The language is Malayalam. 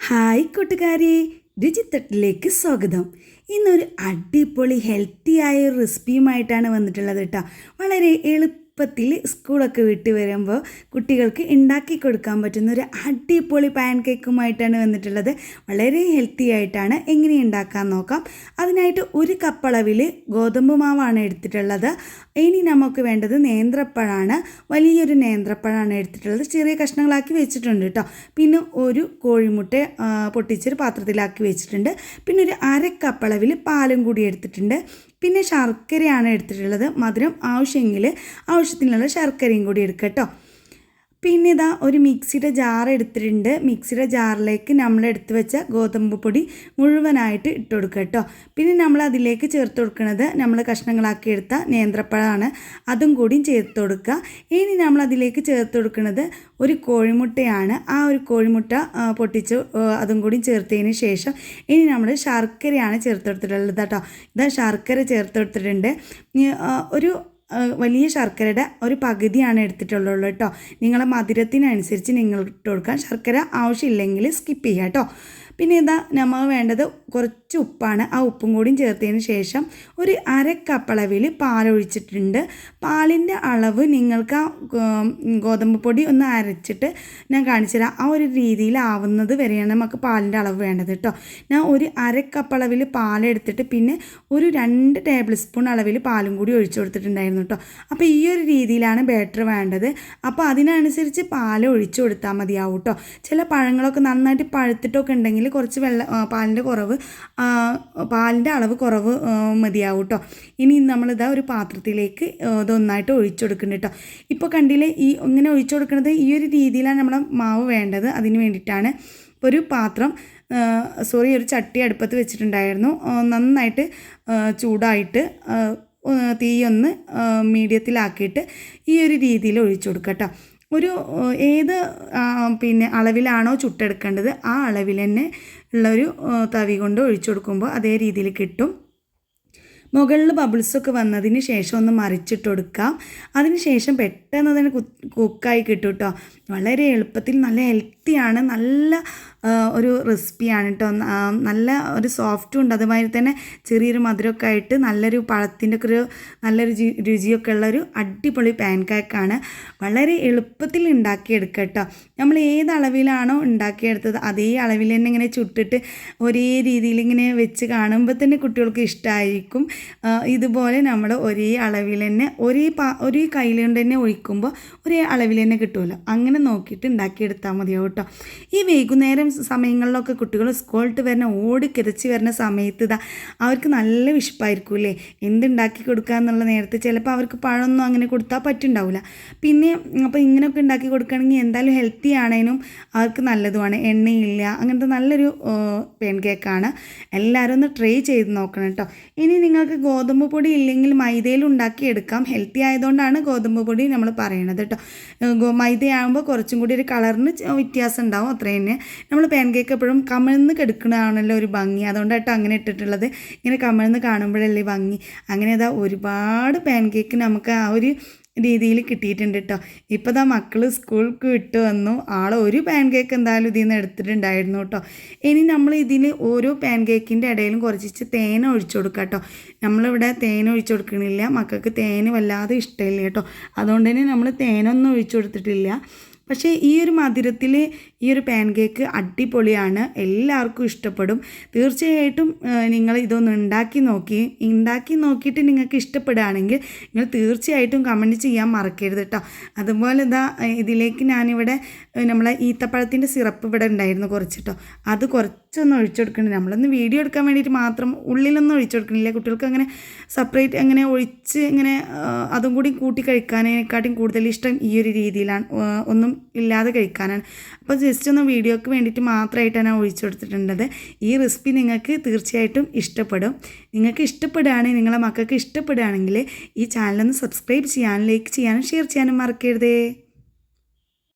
ഹായ് കൂട്ടുകാരെ രുചിത്തട്ടിലേക്ക് സ്വാഗതം. ഇന്നൊരു അടിപൊളി ഹെൽത്തി ആയ ഒരു റെസിപ്പിയുമായിട്ടാണ് വന്നിട്ടുള്ളത് കേട്ടോ. വളരെ എളുപ്പത്തിൽ സ്കൂളൊക്കെ വിട്ട് വരുമ്പോൾ കുട്ടികൾക്ക് ഉണ്ടാക്കി കൊടുക്കാൻ പറ്റുന്ന ഒരു അടിപൊളി പാൻ കേക്കുമായിട്ടാണ് വന്നിട്ടുള്ളത്. വളരെ ഹെൽത്തി ആയിട്ടാണ് എങ്ങനെ ഉണ്ടാക്കാൻ നോക്കാം. അതിനായിട്ട് ഒരു കപ്പളവിൽ ഗോതമ്പ് മാവാണ് എടുത്തിട്ടുള്ളത്. ഇനി നമുക്ക് വേണ്ടത് നേന്ത്രപ്പഴമാണ് വലിയൊരു നേന്ത്രപ്പഴമാണ് എടുത്തിട്ടുള്ളത്. ചെറിയ കഷ്ണങ്ങളാക്കി വെച്ചിട്ടുണ്ട് കേട്ടോ. പിന്നെ ഒരു കോഴിമുട്ട പൊട്ടിച്ചൊരു പാത്രത്തിലാക്കി വെച്ചിട്ടുണ്ട്. പിന്നെ ഒരു അരക്കപ്പളവിൽ പാലും കൂടി എടുത്തിട്ടുണ്ട്. പിന്നെ ശർക്കരയാണ് എടുത്തിട്ടുള്ളത്. മധുരം ആവശ്യമെങ്കിൽ ആവശ്യത്തിനുള്ള ശർക്കരയും കൂടി എടുക്കുക കേട്ടോ. പിന്നെ ഇതാ ഒരു മിക്സിയുടെ ജാർ എടുത്തിട്ടുണ്ട്. മിക്സിയുടെ ജാറിലേക്ക് നമ്മൾ എടുത്തു വെച്ച ഗോതമ്പ് പൊടി മുഴുവനായിട്ട് ഇട്ട് കൊടുക്കുക കേട്ടോ. പിന്നെ നമ്മൾ അതിലേക്ക് ചേർത്ത് കൊടുക്കുന്നത് നമ്മൾ കഷ്ണങ്ങളാക്കി എടുത്ത നേന്ത്രപ്പഴമാണ്. അതും കൂടി ചേർത്ത് കൊടുക്കുക. ഇനി നമ്മൾ അതിലേക്ക് ചേർത്ത് കൊടുക്കുന്നത് ഒരു കോഴിമുട്ടയാണ്. ആ ഒരു കോഴിമുട്ട പൊട്ടിച്ച് അതും കൂടി ചേർത്തതിന് ശേഷം ഇനി നമ്മൾ ശർക്കരയാണ് ചേർത്ത് കൊടുത്തിട്ടുള്ളത് കേട്ടോ. ഇതാ ശർക്കര ചേർത്ത് കൊടുത്തിട്ടുണ്ട്. ഒരു വലിയ ശർക്കരയുടെ ഒരു പകുതിയാണ് എടുത്തിട്ടുള്ളത് കേട്ടോ. നിങ്ങളെ മധുരത്തിനനുസരിച്ച് നിങ്ങൾ ഇട്ട് കൊടുക്കാം. ശർക്കര ആവശ്യമില്ലെങ്കിൽ സ്കിപ്പ് ചെയ്യുക കേട്ടോ. പിന്നെ ഇതാ നമ്മൾ വേണ്ടത് കുറച്ച് ഉപ്പാണ്. ആ ഉപ്പും കൂടിയും ചേർത്തതിന് ശേഷം ഒരു അര കപ്പളവിൽ പാലൊഴിച്ചിട്ടുണ്ട്. പാലിന്റെ അളവ് നിങ്ങൾക്ക് ആ ഗോതമ്പ് പൊടി ഒന്ന് അരച്ചിട്ട് ഞാൻ കാണിച്ചു തരാം. ആ ഒരു രീതിയിലാവുന്നത് വരെയാണ് നമുക്ക് പാലിന്റെ അളവ് വേണ്ടത് കേട്ടോ ഞാൻ ഒരു അര കപ്പളവിൽ പാലെടുത്തിട്ട് പിന്നെ ഒരു രണ്ട് ടേബിൾ സ്പൂൺ അളവിൽ പാലും കൂടി ഒഴിച്ചു കൊടുത്തിട്ടുണ്ടായിരുന്നു കേട്ടോ അപ്പോൾ ഈ ഒരു രീതിയിലാണ് ബാറ്റർ വേണ്ടത്. അപ്പോൾ അതിനനുസരിച്ച് പാൽ ഒഴിച്ചു കൊടുത്താൽ മതിയാവും കേട്ടോ ചില പഴങ്ങളൊക്കെ നന്നായിട്ട് പഴുത്തിട്ടൊക്കെ ഉണ്ടെങ്കിൽ കുറച്ച് വെള്ള പാലിന്റെ കുറവ് പാലിന്റെ അളവ് കുറവ് മതിയാവും കേട്ടോ ഇനി നമ്മളിതാ ഒരു പാത്രത്തിലേക്ക് ഇതൊന്നായിട്ട് ഒഴിച്ചു കൊടുക്കുന്നുണ്ട് കേട്ടോ ഇപ്പോൾ കണ്ടില്ലേ ഈ ഇങ്ങനെ ഒഴിച്ചു കൊടുക്കുന്നത് ഈ ഒരു രീതിയിലാണ് നമ്മളെ മാവ് വേണ്ടത്. അതിന് വേണ്ടിയിട്ടാണ് ഒരു പാത്രം സോറി ഒരു ചട്ടി അടുപ്പത്ത് വെച്ചിട്ടുണ്ടായിരുന്നു. നന്നായിട്ട് ചൂടായിട്ട് തീയൊന്ന് മീഡിയത്തിലാക്കിയിട്ട് ഈ ഒരു രീതിയിൽ ഒഴിച്ചു കൊടുക്കുക കേട്ടോ ഒരു ഏത് പിന്നെ അളവിലാണോ ചുട്ടെടുക്കേണ്ടത് ആ അളവിൽ തന്നെ ഉള്ളൊരു തവി കൊണ്ട് ഒഴിച്ചു കൊടുക്കുമ്പോൾ അതേ രീതിയിൽ കിട്ടും. മുകളിൽ ബബിൾസൊക്കെ വന്നതിന് ശേഷം ഒന്ന് മറിച്ചിട്ട് കൊടുക്കാം അതിന് ശേഷം പെട്ടെന്ന് തന്നെ കുക്കായി കിട്ടും കേട്ടോ വളരെ എളുപ്പത്തിൽ നല്ല ഹെൽത്തിയാണ് നല്ല ഒരു റെസിപ്പിയാണ് കേട്ടോ നല്ല ഒരു സോഫ്റ്റും ഉണ്ട്. അതുമാതിരി തന്നെ ചെറിയൊരു മധുരമൊക്കെ ആയിട്ട് നല്ലൊരു പഴത്തിന്റെ ഒക്കെ ഒരു നല്ലൊരു രുചി- രുചിയൊക്കെ ഉള്ള ഒരു അടിപൊളി പാൻ കേക്കാണ് വളരെ എളുപ്പത്തിൽ ഉണ്ടാക്കിയെടുക്കുക കേട്ടോ നമ്മൾ ഏത് അളവിലാണോ ഉണ്ടാക്കിയെടുത്തത് അതേ അളവിൽ തന്നെ ഇങ്ങനെ ചുട്ടിട്ട് ഒരേ രീതിയിൽ ഇങ്ങനെ വെച്ച് കാണുമ്പോൾ തന്നെ കുട്ടികൾക്ക് ഇഷ്ടമായിരിക്കും ഇതുപോലെ നമ്മൾ ഒരേ അളവിൽ തന്നെ ഒരേ പാ ഒരേ കയ്യിൽ കൊണ്ട് തന്നെ ഒഴിക്കുമ്പോൾ ഒരേ അളവിൽ തന്നെ കിട്ടുമല്ലോ അങ്ങനെ നോക്കിയിട്ട് ഉണ്ടാക്കിയെടുത്താൽ മതിയാവും കേട്ടോ ഈ വൈകുന്നേരം സമയങ്ങളിലൊക്കെ കുട്ടികൾ സ്കൂളിട്ട് വരുന്ന ഓടി കിതച്ച് വരുന്ന സമയത്ത് ഇതാ അവർക്ക് നല്ല വിശപ്പായിരിക്കും അല്ലേ? എന്തുണ്ടാക്കി കൊടുക്കുക എന്നുള്ള നേരത്തെ ചിലപ്പോൾ അവർക്ക് പഴമൊന്നും അങ്ങനെ കൊടുത്താൽ പറ്റുണ്ടാവില്ല പിന്നെ അപ്പോൾ ഇങ്ങനെയൊക്കെ ഉണ്ടാക്കി കൊടുക്കുകയാണെങ്കിൽ എന്തായാലും ഹെൽത്തി ആണേനും അവർക്ക് നല്ലതുമാണ്. എണ്ണയില്ല അങ്ങനത്തെ നല്ലൊരു പെൺ കേക്കാണ് എല്ലാവരും ഒന്ന് ട്രൈ ചെയ്ത് നോക്കണം കേട്ടോ. ഇനി നിങ്ങൾക്ക് ഗോതമ്പ് പൊടി ഇല്ലെങ്കിൽ മൈദയിൽ ഉണ്ടാക്കി എടുക്കാം ഹെൽത്തി ആയതുകൊണ്ടാണ് ഗോതമ്പ് പൊടി നമ്മൾ പറയുന്നത് കേട്ടോ. മൈദയാകുമ്പോൾ കുറച്ചും കൂടി ഒരു കളറിന് വ്യത്യാസം ഉണ്ടാവും അത്ര തന്നെ നമ്മൾ പാൻ കേക്ക് എപ്പോഴും കമിഴ്ന്ന് കെടുക്കണതാണല്ലോ ഒരു ഭംഗി. അതുകൊണ്ടാട്ടോ അങ്ങനെ ഇട്ടിട്ടുള്ളത്. ഇങ്ങനെ കമിഴ്ന്ന് കാണുമ്പോഴല്ലേ ഭംഗി. അങ്ങനെ അതാ ഒരുപാട് പാൻ കേക്ക് നമുക്ക് ആ ഒരു രീതിയിൽ കിട്ടിയിട്ടുണ്ട് കേട്ടോ ഇപ്പോൾ ദാ മക്കൾ സ്കൂൾക്ക് വിട്ട് വന്നു. ആൾ ഒരു പാൻ കേക്ക് എന്തായാലും ഇതിൽ നിന്ന് എടുത്തിട്ടുണ്ടായിരുന്നു കേട്ടോ ഇനി നമ്മൾ ഇതിൽ ഓരോ പാൻ കേക്കിന്റെ ഇടയിലും കുറച്ച് തേൻ ഒഴിച്ചു കൊടുക്കുക കേട്ടോ നമ്മളിവിടെ തേൻ ഒഴിച്ചു കൊടുക്കണില്ല. മക്കൾക്ക് തേൻ വല്ലാതെ ഇഷ്ടമില്ല കേട്ടോ അതുകൊണ്ട് തന്നെ നമ്മൾ തേനൊന്നും ഒഴിച്ചു കൊടുത്തിട്ടില്ല. പക്ഷേ ഈ ഒരു മധുരത്തിൽ ഈ ഒരു പാൻ കേക്ക് അടിപൊളിയാണ്. എല്ലാവർക്കും ഇഷ്ടപ്പെടും. തീർച്ചയായിട്ടും നിങ്ങൾ ഇതൊന്ന് ഉണ്ടാക്കി നോക്കി ഉണ്ടാക്കി നോക്കിയിട്ട് നിങ്ങൾക്ക് ഇഷ്ടപ്പെടുകയാണെങ്കിൽ നിങ്ങൾ തീർച്ചയായിട്ടും കമന്റ് ചെയ്യാൻ മറക്കരുത് കേട്ടോ അതുപോലെ ഇതാ ഇതിലേക്ക് ഞാനിവിടെ നമ്മളെ ഈത്തപ്പഴത്തിന്റെ സിറപ്പ് ഇവിടെ ഉണ്ടായിരുന്നു കുറച്ച് കേട്ടോ അത് കുറച്ചൊന്ന് ഒഴിച്ചു കൊടുക്കണേ നമ്മളൊന്ന് വീഡിയോ എടുക്കാൻ വേണ്ടിയിട്ട് മാത്രം ഉള്ളിലൊന്നും ഒഴിച്ചു കൊടുക്കണില്ല കുട്ടികൾക്ക് അങ്ങനെ സെപ്പറേറ്റ് അങ്ങനെ ഒഴിച്ച് ഇങ്ങനെ അതും കൂടി കൂട്ടി കഴിക്കാനേക്കാട്ടും കൂടുതൽ ഇഷ്ടം ഈ ഒരു രീതിയിലാണ്. ഒന്നും ഇല്ലാതെ കഴിക്കാനാണ്. അപ്പോൾ ജസ്റ്റ് ഒന്ന് വീഡിയോക്ക് വേണ്ടിയിട്ട് മാത്രമായിട്ടാണ് ഞാൻ ഒഴിച്ചു കൊടുത്തിട്ടുള്ളത് ഈ റെസിപ്പി നിങ്ങൾക്ക് തീർച്ചയായിട്ടും ഇഷ്ടപ്പെടും. നിങ്ങൾക്ക് ഇഷ്ടപ്പെടുകയാണെങ്കിൽ നിങ്ങളെ മക്കൾക്ക് ഇഷ്ടപ്പെടുകയാണെങ്കിൽ ഈ ചാനലൊന്ന് സബ്സ്ക്രൈബ് ചെയ്യാനും ലൈക്ക് ചെയ്യാനും ഷെയർ ചെയ്യാനും മറക്കരുതേ.